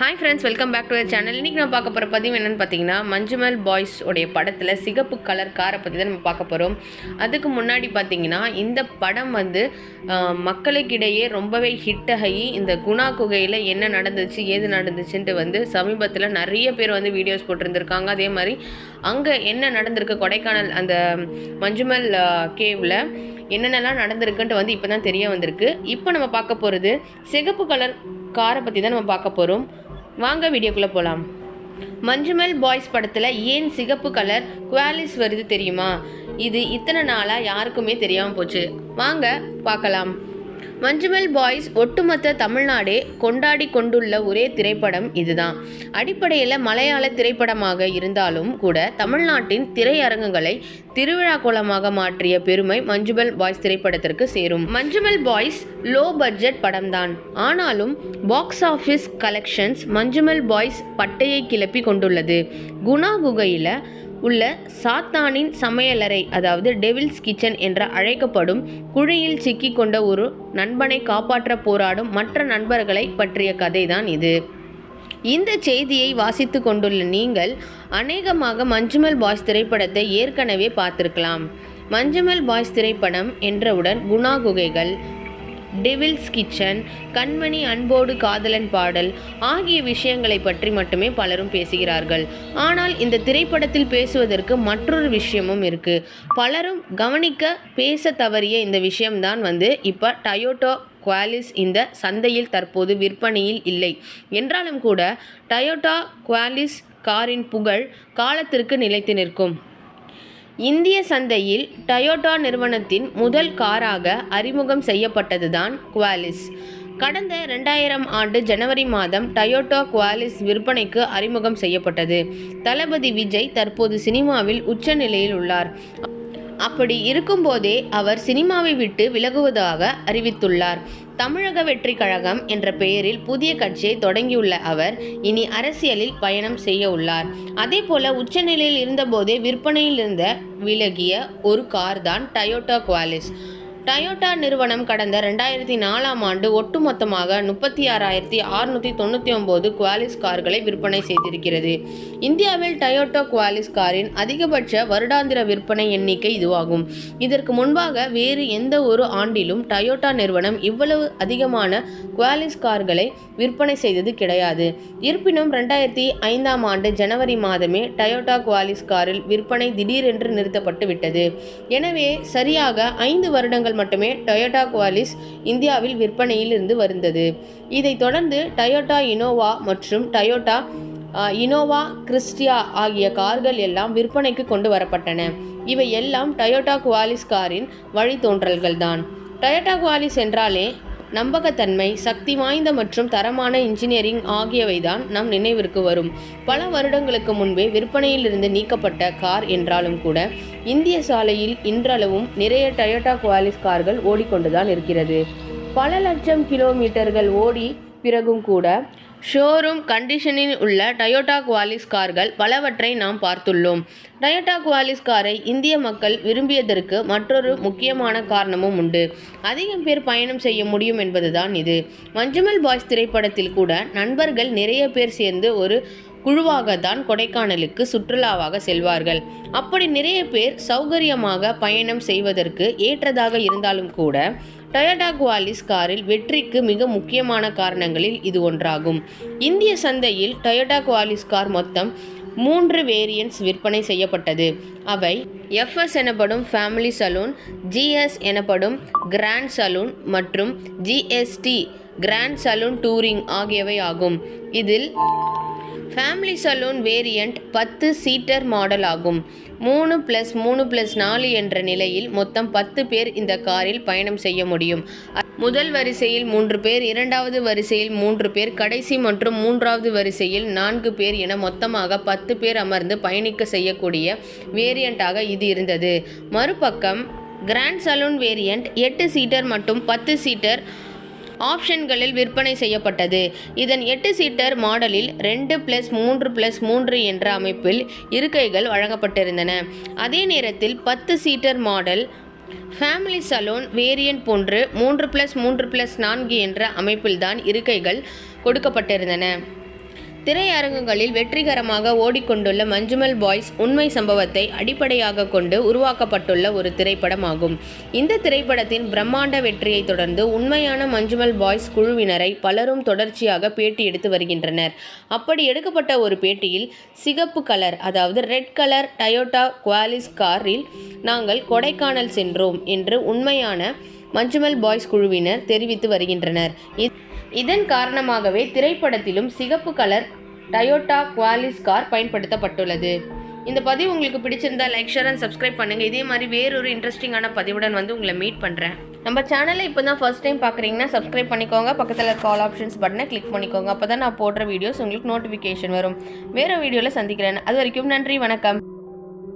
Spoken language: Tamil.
Hi friends welcome back to your channel இன்றைக்கி நான் பார்க்க போகிற பதிவு என்னென்னு பார்த்தீங்கன்னா மஞ்சுமல் பாய்ஸ் உடைய படத்தில் சிகப்பு கலர் காரை பற்றி தான் நம்ம பார்க்க போகிறோம் அதுக்கு முன்னாடி பார்த்தீங்கன்னா இந்த படம் வந்து மக்களுக்கிடையே ரொம்பவே ஹிட் ஆகி இந்த குணா குகையில் என்ன நடந்துச்சு ஏது நடந்துச்சுன்ட்டு வந்து சமீபத்தில் நிறைய பேர் வந்து வீடியோஸ் போட்டிருந்துருக்காங்க. அதே மாதிரி அங்கே என்ன நடந்திருக்கு கொடைக்கானல் அந்த மஞ்சுமல் கேவில் என்னென்னலாம் நடந்திருக்குன்ட்டு வந்து இப்போ தான் தெரிய வந்திருக்கு. இப்போ நம்ம பார்க்க போகிறது சிகப்பு கலர் காரை பற்றி தான் நம்ம பார்க்க போகிறோம் வாங்க வீடியோக்குள்ளே போகலாம் மஞ்சுமல் பாய்ஸ் படத்தில் ஏன் சிகப்பு கலர் குவாலிஸ் வருது தெரியுமா? இது இத்தனை நாளாக யாருக்குமே தெரியாமல் போச்சு. வாங்க பார்க்கலாம். மஞ்சுமெல் பாய்ஸ் ஒட்டுமொத்த தமிழ்நாடே கொண்டாடி கொண்டுள்ள ஒரே திரைப்படம் இதுதான். அடிப்படையில் மலையாள திரைப்படமாக இருந்தாலும் கூட தமிழ்நாட்டின் திரையரங்குகளை திருவிழா கோலமாக மாற்றிய பெருமை மஞ்சுமெல் பாய்ஸ் திரைப்படத்திற்கு சேரும். மஞ்சுமெல் பாய்ஸ் லோ பட்ஜெட் படம்தான். ஆனாலும் box office collections Manjummel boys பட்டையை கிளப்பி கொண்டுள்ளது. குணா குகையில் உள்ள சாத்தானின் சமையலறை அதாவது டெவில்ஸ் கிச்சன் என்று அழைக்கப்படும் குழியில் சிக்கிக் கொண்ட ஒரு நண்பனை காப்பாற்ற போராடும் மற்ற நண்பர்களை பற்றிய கதைதான் இது. இந்த செய்தியை வாசித்து கொண்டுள்ள நீங்கள் அநேகமாக மஞ்சுமல் பாய்ஸ் திரைப்படத்தை ஏற்கனவே பார்த்திருக்கலாம். மஞ்சுமல் பாய்ஸ் திரைப்படம் என்றவுடன் குணா குகைகள் டெவில்ஸ் கிச்சன் கண்மணி அன்போடு காதலன் பாடல் ஆகிய விஷயங்களை பற்றி மட்டுமே பலரும் பேசுகிறார்கள். ஆனால் இந்த திரைப்படத்தில் பேசுவதற்கு மற்றொரு விஷயமும் இருக்கு. பலரும் கவனிக்க பேச தவறிய இந்த விஷயம்தான் வந்து இப்போ டயோட்டோ குவாலிஸ் இந்த சந்தையில் தற்போது விற்பனையில் இல்லை. என்றாலும் கூட டயோட்டா குவாலிஸ் காரின் புகழ் காலத்திற்கு நிலைத்து நிற்கும். இந்திய சந்தையில் டயோட்டா நிறுவனத்தின் முதல் காராக அறிமுகம் செய்யப்பட்டதுதான் குவாலிஸ். கடந்த ரெண்டாயிரம் ஆண்டு ஜனவரி மாதம் டயோட்டா குவாலிஸ் விற்பனைக்கு அறிமுகம் செய்யப்பட்டது. தளபதி விஜய் தற்போது சினிமாவில் உச்ச நிலையில் உள்ளார். அப்படி இருக்கும்போதே அவர் சினிமாவை விட்டு விலகுவதாக அறிவித்துள்ளார். தமிழக வெற்றி கழகம் என்ற பெயரில் புதிய கட்சியை தொடங்கியுள்ள அவர் இனி அரசியலில் பயணம் செய்ய உள்ளார். அதே போல உச்சநிலையில் இருந்தபோதே விற்பனையில் இருந்த விலகிய ஒரு கார் தான் டயோட்டா குவாலிஸ் டயோட்டா நிறுவனம் கடந்த ரெண்டாயிரத்தி நாலாம் ஆண்டு ஒட்டுமொத்தமாக முப்பத்தி ஆறாயிரத்தி அறுநூற்றி தொண்ணூற்றி ஒம்பது குவாலிஸ் கார்களை விற்பனை செய்திருக்கிறது. இந்தியாவில் டயோட்டா குவாலிஸ் காரின் அதிகபட்ச வருடாந்திர விற்பனை எண்ணிக்கை இதுவாகும். இதற்கு முன்பாக வேறு எந்த ஒரு ஆண்டிலும் டயோட்டா நிறுவனம் இவ்வளவு அதிகமான குவாலிஸ் கார்களை விற்பனை செய்தது கிடையாது. இருப்பினும் ரெண்டாயிரத்தி ஐந்தாம் ஆண்டு ஜனவரி மாதமே டயோட்டா குவாலிஸ் காரில் விற்பனை திடீரென்று நிறுத்தப்பட்டு விட்டது எனவே சரியாக ஐந்து வருடங்கள் மட்டுமே டொயோட்டா குவாலிஸ் இந்தியாவில் விற்பனையில் இருந்து வருந்தது. இதைத் தொடர்ந்து டொயோட்டா இனோவா மற்றும் டொயோட்டா இனோவா கிறிஸ்டியா ஆகிய கார்கள் எல்லாம் விற்பனைக்கு கொண்டு வரப்பட்டன. இவை எல்லாம் டொயோட்டா குவாலிஸ் காரின் வழித்தோன்றல்கள்தான். டொயோட்டா குவாலிஸ் என்றாலே நம்பகத்தன்மை சக்தி வாய்ந்த மற்றும் தரமான இன்ஜினியரிங் ஆகியவைதான் நம் நினைவிற்கு வரும். பல வருடங்களுக்கு முன்பே விற்பனையிலிருந்து நீக்கப்பட்ட கார் என்றாலும் கூட இந்திய சாலையில் இன்றளவும் நிறைய டொயோட்டா குவாலிஸ் கார்கள் ஓடிக்கொண்டுதான் இருக்கிறது. பல லட்சம் கிலோமீட்டர்கள் ஓடி பிறகும் கூட ஷோரூம் கண்டிஷனில் உள்ள டயோட்டா குவாலிஸ் கார்கள் பலவற்றை நாம் பார்த்துள்ளோம். டயோட்டா குவாலிஸ் காரை இந்திய மக்கள் விரும்பியதற்கு மற்றொரு முக்கியமான காரணமும் உண்டு. அதிகம் பேர் பயணம் செய்ய முடியும் என்பதுதான் இது. மஞ்சுமல் பாய்ஸ் திரைப்படத்தில் கூட நண்பர்கள் நிறைய பேர் சேர்ந்து ஒரு குழுவாக தான் கொடைக்கானலுக்கு சுற்றுலாவாக செல்வார்கள். அப்படி நிறைய பேர் சௌகரியமாக பயணம் செய்வதற்கு ஏற்றதாக இருந்தாலும் கூட டொயோட்டா குவாலிஸ் காரில் வெற்றிக்கு மிக முக்கியமான காரணங்களில் இது ஒன்றாகும். இந்திய சந்தையில் டொயோட்டா குவாலிஸ் கார் மொத்தம் மூன்று வேரியன்ட்ஸ் விற்பனை செய்யப்பட்டது. அவை எஃப்எஸ் எனப்படும் ஃபேமிலி சலூன் ஜிஎஸ் எனப்படும் கிராண்ட் சலூன் மற்றும் ஜிஎஸ்டி கிராண்ட் சலூன் டூரிங் ஆகியவை ஆகும். இதில் ஃபேமிலி சலூன் வேரியண்ட் பத்து சீட்டர் மாடல் ஆகும். மூணு ப்ளஸ் மூணு ப்ளஸ் நாலு என்ற நிலையில் மொத்தம் பத்து பேர் இந்த காரில் பயணம் செய்ய முடியும். முதல் வரிசையில் மூன்று பேர் இரண்டாவது வரிசையில் மூன்று பேர் கடைசி மற்றும் மூன்றாவது வரிசையில் நான்கு பேர் என மொத்தமாக பத்து பேர் அமர்ந்து பயணிக்க செய்யக்கூடிய வேரியண்டாக இது இருந்தது. மறுபக்கம் கிராண்ட் சலூன் வேரியண்ட் எட்டு சீட்டர் மற்றும் பத்து சீட்டர் ஆப்ஷன்களில் விற்பனை செய்யப்பட்டது. இதன் எட்டு சீட்டர் மாடலில் ரெண்டு பிளஸ் மூன்று பிளஸ் மூன்று என்ற அமைப்பில் இருக்கைகள் வழங்கப்பட்டிருந்தன. அதே நேரத்தில் பத்து seater model family saloon variant போன்று மூன்று பிளஸ் மூன்று பிளஸ் நான்கு என்ற அமைப்பில்தான் இருக்கைகள் கொடுக்கப்பட்டிருந்தன. திரையரங்குகளில் வெற்றிகரமாக ஓடிக்கொண்டுள்ள மஞ்சுமல் பாய்ஸ் உண்மை சம்பவத்தை அடிப்படையாக கொண்டு உருவாக்கப்பட்டுள்ள ஒரு திரைப்படமாகும். இந்த திரைப்படத்தின் பிரம்மாண்ட வெற்றியை தொடர்ந்து உண்மையான மஞ்சுமல் பாய்ஸ் குழுவினரை பலரும் தொடர்ச்சியாக பேட்டி எடுத்து வருகின்றனர். அப்படி எடுக்கப்பட்ட ஒரு பேட்டியில் சிகப்பு கலர் அதாவது ரெட் கலர் டயோட்டா குவாலிஸ் காரில் நாங்கள் கொடைக்கானல் சென்றோம் என்று உண்மையான மஞ்சுமல் பாய்ஸ் குழுவினர் தெரிவித்து வருகின்றனர். இதன் காரணமாகவே திரைப்படத்திலும் சிகப்பு கலர் டயோட்டா குவாலிஸ் கார் பயன்படுத்தப்பட்டுள்ளது. இந்த பதிவு உங்களுக்கு பிடிச்சிருந்தா லைக் ஷேர் அண்ட் சப்ஸ்கிரைப் பண்ணுங்க. இதே மாதிரி வேறொரு இன்ட்ரெஸ்டிங்கான பதிவுடன் வந்து உங்களை மீட் பண்ணுறேன் நம்ம சேனலை இப்போ தான் ஃபர்ஸ்ட் டைம் பார்க்குறீங்கன்னா சப்ஸ்கிரைப் பண்ணிக்கோங்க. பக்கத்தில் இருக்க ஆல் ஆப்ஷன்ஸ் பட்டனை கிளிக் பண்ணிக்கோங்க. அப்போ தான் நான் போடுற வீடியோஸ் உங்களுக்கு நோட்டிஃபிகேஷன் வரும். வேறு வீடியோவில் சந்திக்கிறேன். அது வரைக்கும் நன்றி வணக்கம்.